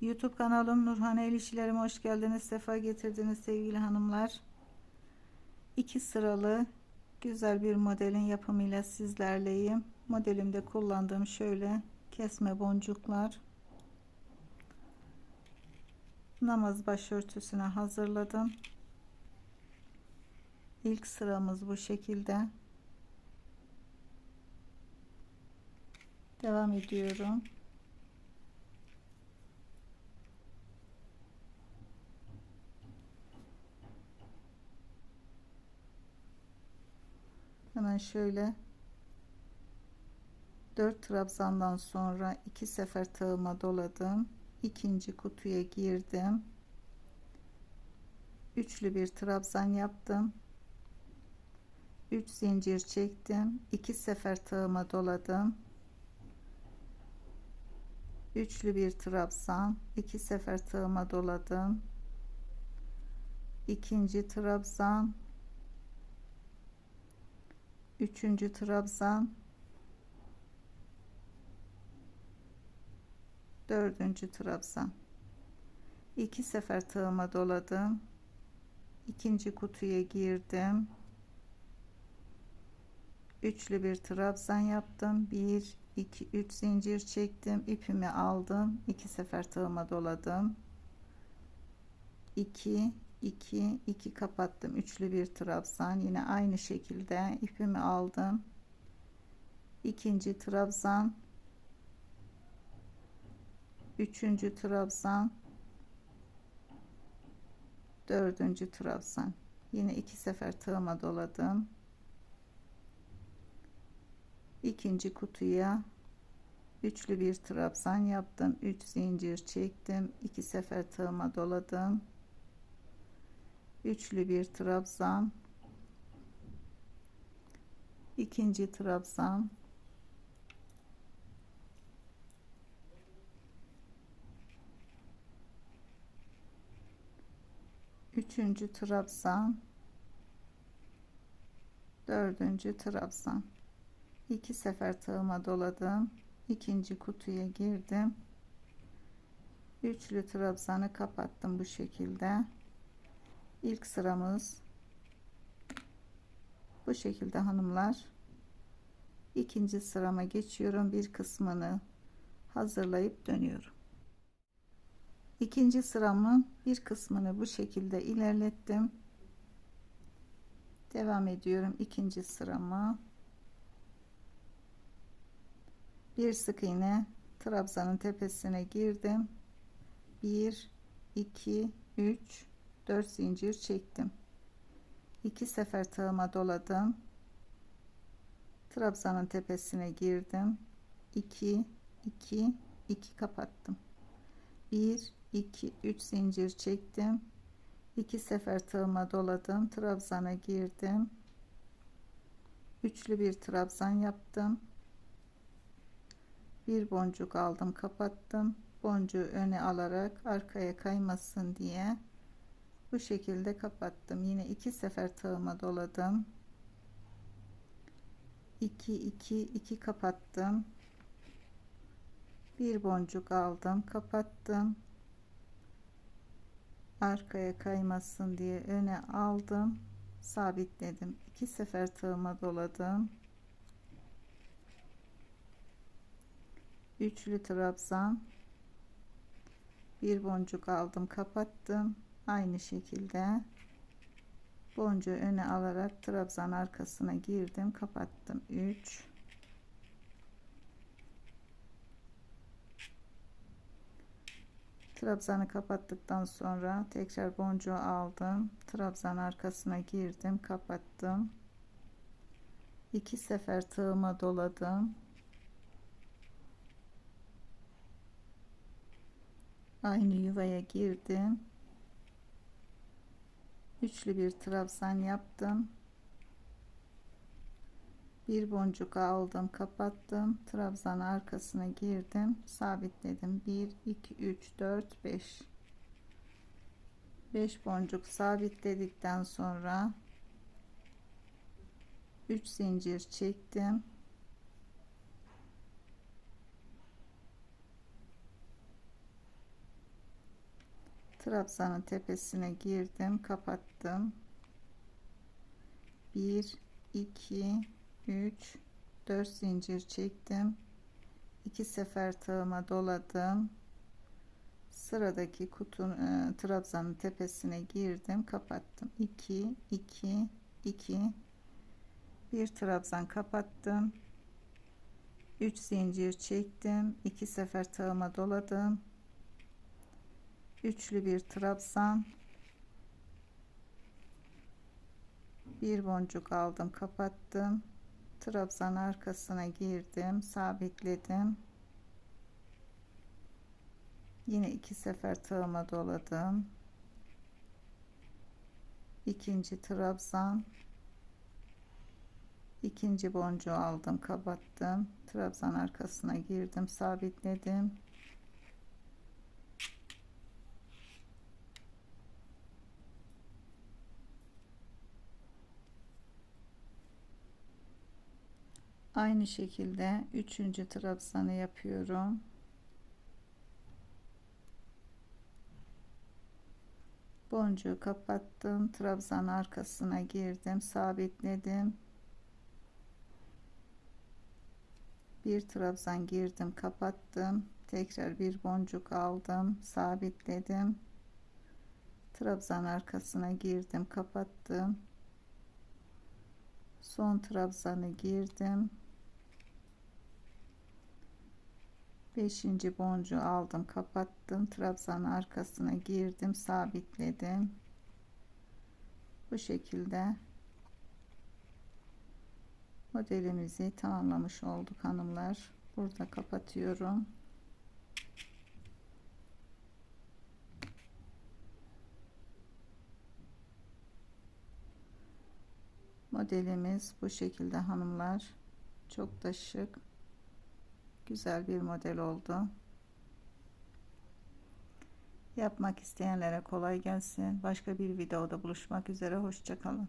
YouTube kanalım Nurhane El hoş geldiniz. Sefa getirdiniz sevgili hanımlar. İki sıralı güzel bir modelin yapımıyla sizlerleyim. Modelimde kullandığım şöyle kesme boncuklar. Namaz başörtüsüne hazırladım. İlk sıramız bu şekilde. Devam ediyorum. Hemen şöyle 4 trabzandan sonra iki sefer tığıma doladım. ikinci kutuya girdim. Üçlü bir trabzan yaptım. 3 zincir çektim. iki sefer tığıma doladım. Üçlü bir trabzan, iki sefer tığıma doladım. ikinci trabzan, üçüncü trabzan. Dördüncü trabzan. İki sefer tığıma doladım. İkinci kutuya girdim. Üçlü bir trabzan yaptım. 1 2 3 zincir çektim. İpimi aldım. İki sefer tığıma doladım. 2 2 2 kapattım. Üçlü bir trabzan. Yine aynı şekilde ipimi aldım. İkinci trabzan. Üçüncü trabzan. Dördüncü trabzan. Yine iki sefer tığıma doladım. İkinci kutuya üçlü bir trabzan yaptım. 3 zincir çektim. İki sefer tığıma doladım üçlü bir trabzan. İkinci trabzan. Üçüncü trabzan. Dördüncü trabzan. İki sefer tığıma doladım. İkinci kutuya girdim. Üçlü trabzanı kapattım bu şekilde ilk sıramız. Bu şekilde hanımlar. İkinci sırama geçiyorum. Bir kısmını hazırlayıp dönüyorum. İkinci sıramın bir kısmını bu şekilde ilerlettim. Devam ediyorum ikinci sırama. Bir sık iğne trabzanın tepesine girdim. 1 2 3 4 zincir çektim. 2 sefer tığıma doladım. Trabzanın tepesine girdim. 2 2 2 kapattım. 1 2 3 zincir çektim. 2 sefer tığıma doladım. Trabzana girdim. Üçlü bir trabzan yaptım. Bir boncuk aldım, kapattım. Boncuğu öne alarak arkaya kaymasın diye bu şekilde kapattım. Yine iki sefer tığıma doladım. 2 2 2 kapattım. Bir boncuk aldım kapattım. Arkaya kaymasın diye öne aldım. Sabitledim. İki sefer tığıma doladım. Üçlü trabzan. Bir boncuk aldım kapattım aynı şekilde boncuğu öne alarak trabzan arkasına girdim kapattım. 3 trabzanı kapattıktan sonra tekrar boncuğu aldım. Trabzan arkasına girdim kapattım. İki sefer tığıma doladım. Aynı yuvaya girdim üçlü bir trabzan yaptım. Bir boncuk aldım kapattım. Trabzan arkasına girdim sabitledim. 1 2 3 4 5 5 boncuk sabitledikten sonra 3 zincir çektim trabzanın tepesine girdim kapattım. 1 2 3 4 zincir çektim. 2 sefer tığıma doladım. Sıradaki kutun e, trabzanın tepesine girdim kapattım. 2 2 2 bir trabzan kapattım. 3 zincir çektim. 2 sefer tığıma doladım üçlü bir trabzan. Bir boncuk aldım kapattım. Trabzan arkasına girdim sabitledim. Yine iki sefer tığıma doladım. İkinci trabzan. İkinci boncuğu aldım kapattım. Trabzan arkasına girdim sabitledim aynı şekilde üçüncü trabzanı yapıyorum. Boncuğu kapattım trabzan arkasına girdim sabitledim. Bir trabzan girdim kapattım. Tekrar bir boncuk aldım sabitledim. Trabzan arkasına girdim kapattım. Son trabzanı girdim 5. boncuğu aldım kapattım. Trabzan arkasına girdim sabitledim. Bu şekilde modelimizi tamamlamış olduk hanımlar. Burada kapatıyorum. Modelimiz bu şekilde hanımlar. Çok da şık güzel bir model oldu. Yapmak isteyenlere kolay gelsin. Başka bir videoda buluşmak üzere. Hoşçakalın